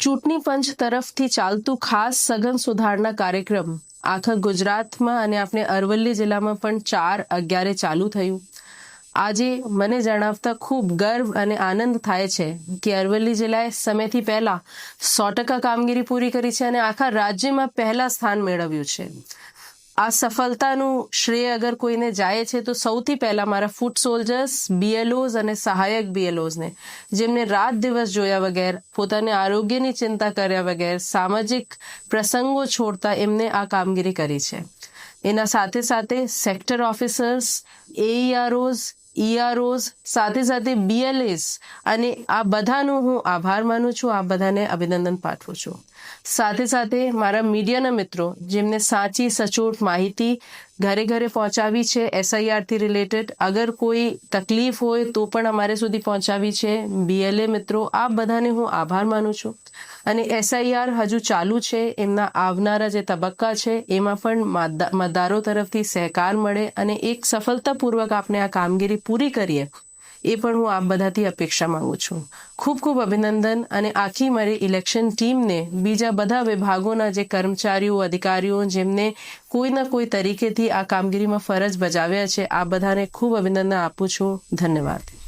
ચૂંટણી પંચ તરફથી ચાલતું ખાસ સઘન સુધારણા કાર્યક્રમ આખા ગુજરાતમાં અને આપણે અરવલ્લી જિલ્લામાં પણ ચાર અગિયારે ચાલુ થયું. આજે મને જણાવતા ખૂબ ગર્વ અને આનંદ થાય છે કે અરવલ્લી જિલ્લાએ સમયથી પહેલા સો ટકા કામગીરી પૂરી કરી છે અને આખા રાજ્યમાં પહેલા સ્થાન મેળવ્યું છે. આ સફળતાનું શ્રેય અગર કોઈને જાય છે, તો સૌથી પહેલા મારા ફૂટ સોલ્જર્સ બીએલઓઝ અને સહાયક બીએલઓઝને જેમને રાત દિવસ જોયા વગર, પોતાને આરોગ્યની ચિંતા કર્યા વગર, સામાજિક પ્રસંગો છોડતા એમને આ કામગીરી કરી છે. એના સાથે સાથે સેક્ટર ઓફિસર્સ એઈઆરઓઝ ઈઆરઓઝ, સાથે સાથે બીએલએસ અને આ બધાનો હું આભાર માનું છું આ બધાને અભિનંદન પાઠવું છું. સાથે સાથે મારા મીડિયાના મિત્રો, જેમને સાચી, સચોટ માહિતી ઘરે ઘરે પહોંચાવી છે એસઆઈઆરથી રિલેટેડ અગર કોઈ તકલીફ હોય તો પણ અમારે સુધી પહોંચાવી છે. બીએલએ મિત્રો આ બધાને હું આભાર માનું છું. અને એસઆઈઆર હજુ ચાલુ છે, એમના આવનારા જે તબક્કા છે, એમાં પણ મતદારો તરફથી સહકાર મળે અને એક સફળતાપૂર્વક આપણે આ કામગીરી પૂરી કરીએ. એ પણ હું આપ બધાથી અપેક્ષા માંગુ છું. ખૂબ ખૂબ અભિનંદન અને આખી મારી ઇલેક્શન ટીમને બીજા બધા વિભાગોના જે કર્મચારીઓ, અધિકારીઓ જેમને કોઈના કોઈ તરીકેથી આ કામગીરીમાં ફરજ બજાવ્યા છે આ બધાને ખૂબ અભિનંદન આપું છું. ધન્યવાદ.